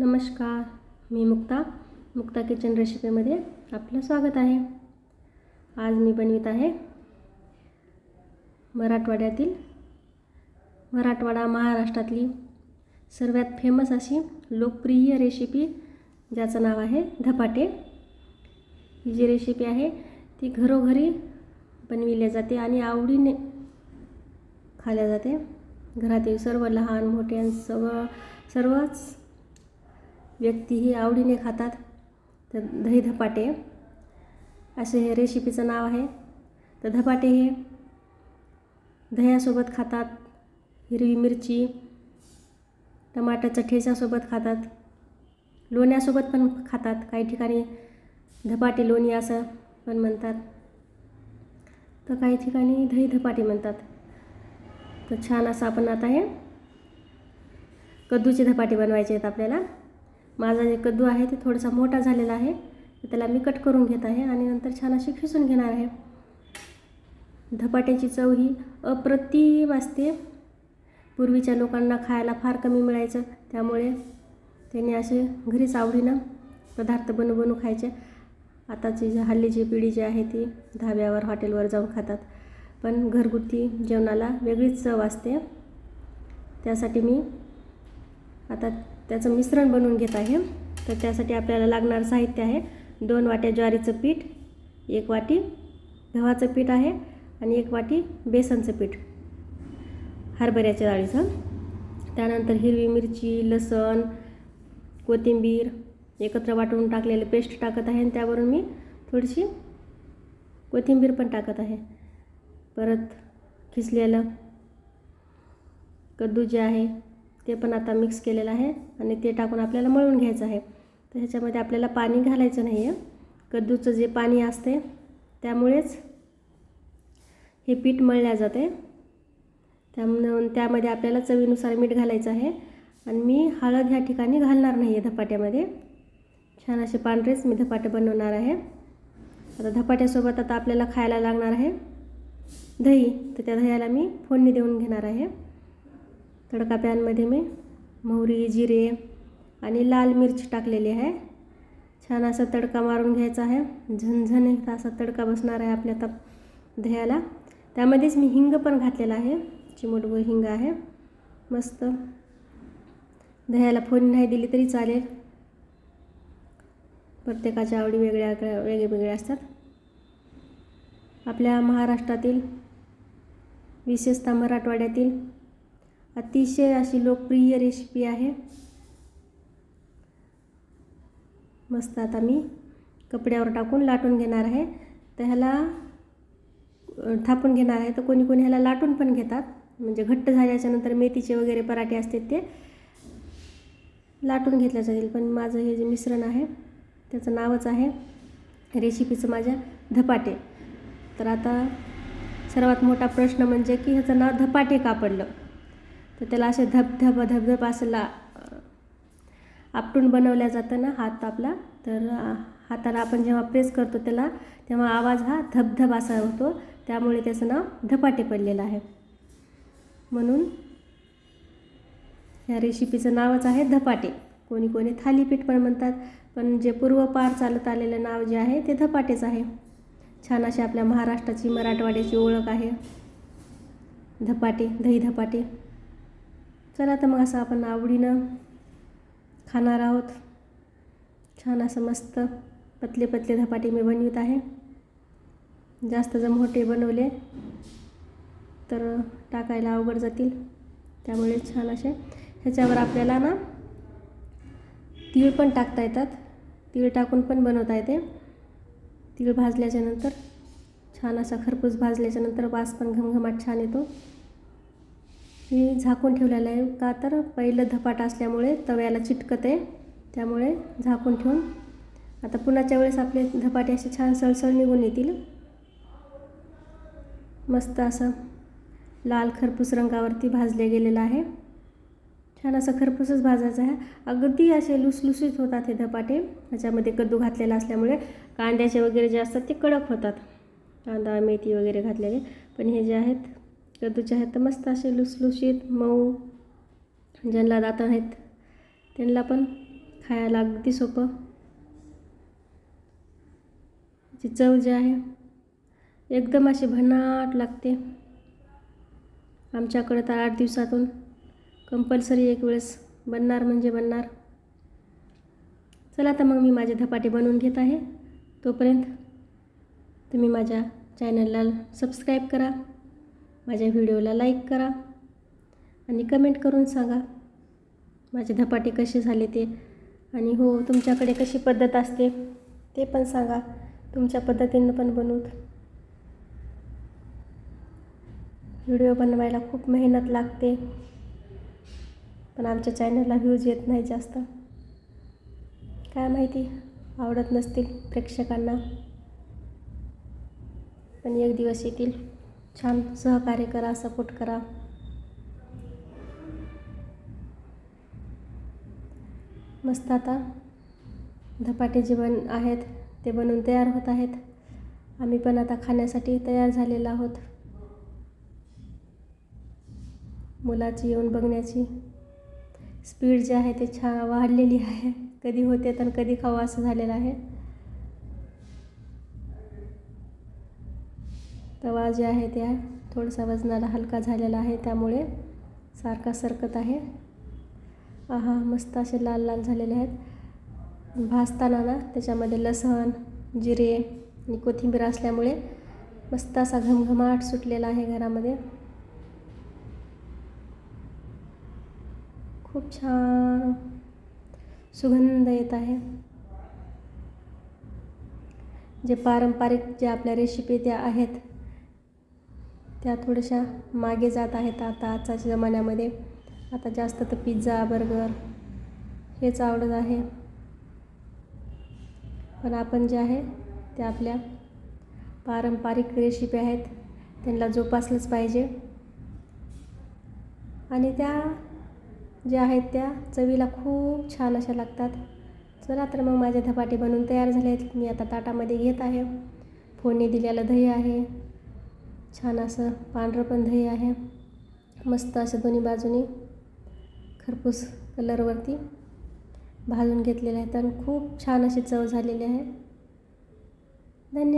नमस्कार मी मुक्ता मुक्ता किचन रेसिपीमध्ये आपलं स्वागत आहे. आज मी बनवित आहे मराठवाड्यातील मराठवाडा महाराष्ट्रातली सर्वात फेमस अशी लोकप्रिय रेसिपी ज्याचं नाव आहे धपाटे. ही जी रेसिपी आहे ती घरोघरी बनविली जाते आणि आवडीने खाल्या जाते. घरातील सर्व लहान मोठ्यां सर्व सर्वच व्यक्ती ही आवडीने खातात. तर दही धपाटे असे हे रेसिपीचं नाव आहे. तर धपाटे हे दह्यासोबत खातात हिरवी मिरची टमाट्याच्या ठेच्यासोबत खातात लोण्यासोबत पण खातात. काही ठिकाणी धपाटे लोणी असं पण म्हणतात. तर काही ठिकाणी दही धपाटे म्हणतात. तर छान असं आपण आता हे कद्दूचे धपाटे बनवायचे आहेत आपल्याला. माझा जे कद्दू आहे ते थोडासा मोठा झालेला आहे. त्याला मी कट करून घेत आहे आणि नंतर छान अशी खिसून घेणार आहे. धपाट्याची चव ही अप्रतिम असते. पूर्वीच्या लोकांना खायला फार कमी मिळायचं. त्यामुळे त्यांनी असे घरीच आवडीनं पदार्थ बनवून बनू खायचे. आताची जी हल्लीची पिढी जी आहे ती धाब्यावर हॉटेलवर जाऊन खातात. पण घरगुती जेवणाला वेगळीच चव असते. त्यासाठी मी आता त्याचं मिश्रण बनवून घेत आहे. तर त्यासाठी आपल्याला लागणारं साहित्य आहे. दोन वाट्या ज्वारीचं पीठ एक वाटी गव्हाचं पीठ आहे आणि एक वाटी बेसनचं पीठ. हरभऱ्याच्या डाळीचं. त्यानंतर हिरवी मिरची लसण कोथिंबीर एकत्र वाटून टाकलेलं पेस्ट टाकत आहे आणि त्यावरून मी थोडीशी कोथिंबीर पण टाकत आहे. परत खिसलेलं कद्दू जे आहे ते पण आता मिक्स केलेलं आहे आणि ते टाकून आपल्याला मळून घ्यायचं आहे. तर ह्याच्यामध्ये आपल्याला पाणी घालायचं नाही आहे कद्दूचं जे पाणी असते त्यामुळेच हे पीठ मळल्या जाते त्यामुळे त्यामध्ये आपल्याला चवीनुसार मीठ घालायचं आहे. आणि मी हळद ह्या ठिकाणी घालणार नाही आहे धपाट्यामध्ये. छान असे पांढरेच मी धपाटे बनवणार आहे. आता धपाट्यासोबत आता आपल्याला खायला लागणार आहे दही. तर त्या दह्याला मी फोडणी देऊन घेणार आहे. तडका पॅनमध्ये मी मोहरी जिरे आणि लाल मिरची टाकलेली आहे. छान असा तडका मारून घ्यायचा आहे. झणझणीत असा तडका बसणार आहे आपल्या तप दह्याला त्यामध्येच मी हिंग पण घातलेला आहे. चिमूटभर हिंग आहे. मस्त. दह्याला फोडणी नाही दिली तरी चालेल. प्रत्येकाच्या आवडी वेगळ्या वेगळे वेगळ्या असतात. आपल्या महाराष्ट्रातील विशेषतः मराठवाड्यातील अतिशय अशी लोकप्रिय रेसिपी आहे. मस्त आता मी कपड्यावर टाकून लाटून घेणार आहे. तर ह्याला थापून घेणार आहे. तर कोणी कोणी ह्याला लाटून पण घेतात. म्हणजे घट्ट झाल्याच्यानंतर मेथीचे वगैरे पराठे असतात ते. लाटून घेतल्या जाईल. पण माझं हे जे मिश्रण आहे त्याचं नावच आहे रेसिपीचं माझ्या धपाटे. तर आता सर्वात मोठा प्रश्न म्हणजे की ह्याचं नाव धपाटे का पडलं? तर त्याला असे धबधब धबधब असं ला आपटून बनवल्या जातं ना हात आपला. तर हाताला आपण जेव्हा प्रेस करतो त्याला तेव्हा आवाज हा धबधब असा होतो. त्यामुळे त्याचं नाव धपाटे पडलेलं आहे. म्हणून ह्या रेसिपीचं नावच आहे धपाटे. कोणी कोणी थालीपीठ पण म्हणतात पण जे पूर्वपार चालत आलेलं नाव जे आहे ते धपाटेच आहे. छान अशी आपल्या महाराष्ट्राची मराठवाड्याची ओळख आहे. धपाटे दही धपाटे. चला तर मग असं आपण आवडीनं खाणार आहोत. छान असं मस्त पतले पतले धपाटे मी बनवित आहे. जास्त जर मोठे बनवले तर टाकायला अवघड जातील. त्यामुळे छान असे ह्याच्यावर आपल्याला ना तीळ पण टाकता येतात. तीळ टाकून पण बनवता येते. तीळ भाजल्याच्यानंतर छान असा खरपूस भाजल्याच्यानंतर वास पण घमघमाट छान येतो. मी झाकून ठेवलेलं आहे. का तर पहिलं धपाट असल्यामुळे तव्याला चिटकते. त्यामुळे झाकून ठेवून. आता पुन्हाच्या वेळेस आपले धपाटे असे छान सळसळ निघून येतील. मस्त असं लाल खरपूस रंगावरती भाजले गेलेलं आहे. छान असं खरपूसच भाजायचं आहे. अगदी असे लुसलुसीत होतात हे धपाटे. ह्याच्यामध्ये कद्दू घातलेला असल्यामुळे कांद्याचे वगैरे जे असतात ते कडक होतात. कांदा मेथी वगैरे घातलेले. पण हे जे आहेत कद्दूचे आहेत तर मस्त असे लुसलुशीत मऊ ज्यांना दात आहेत त्यांना पण खायला अगदी सोपं. ची चव जी आहे एकदम अशी भन्नाट लागते. आमच्याकडे तर आठ दिवसातून कंपल्सरी एक वेळेस बनणार म्हणजे बनणार. चला तर मग मी माझे धपाटे बनवून घेत आहे. तोपर्यंत तुम्ही माझ्या चॅनलला सबस्क्राईब करा. माझ्या व्हिडिओला लाईक करा आणि कमेंट करून सांगा माझे धपाटे कसे झाले ते. आणि हो तुमच्याकडे कशी पद्धत असते ते पण सांगा. तुमच्या पद्धतीनं पण बनवूत व्हिडिओ बनवायला खूप मेहनत लागते. पण आमच्या चॅनलला व्ह्यूज येत नाही जास्त. काय माहिती? आवडत नसतील प्रेक्षकांना. पण एक दिवस येतील. छान सहकार्य करा सपोर्ट करा. मस्त आता धपाटे जे बन आहेत ते बनवून तयार होत आहेत. आम्ही पण आता खाण्यासाठी तयार झालेलो आहोत. मुलाची येऊन बघण्याची स्पीड जी आहे ते छान वाढलेली आहे. कधी होते तर कधी खावं असं झालेलं आहे. तवा जे आहे त्या थोडासा वजनाला हलका झालेला आहे त्यामुळे सारखा सरकत आहे. आहा मस्त असे लाल लाल झालेले आहेत. भाजताना ना त्याच्यामध्ये लसण जिरे आणि कोथिंबीर असल्यामुळे मस्त असा घमघमाट सुटलेला आहे घरामध्ये. खूप छान सुगंध येत आहे. जे पारंपरिक जे आपल्या रेसिपी त्या आहेत त्या थोड्याशा मागे जात आहेत आता आजच्या जमान्यामध्ये. आता जास्त तर पिझ्झा बर्गर हेच आवडत आहे. पण आपण जे आहे त्या आपल्या पारंपरिक रेसिपी आहेत त्यांना जोपासलंच पाहिजे. आणि त्या ज्या आहेत त्या चवीला खूप छान अशा लागतात. चला तर मग माझे धपाटे बनवून तयार झाले आहेत मी आता ताटामध्ये घेत आहे. फोडणी दिलेलं दही आहे. छान असं पांढरं पण दही आहे. मस्त असं दोन्ही बाजूनी खरपूस कलरवरती भाजून घेतलेले आहेत आणि खूप छान अशी चव झालेली आहे. धन्यवाद.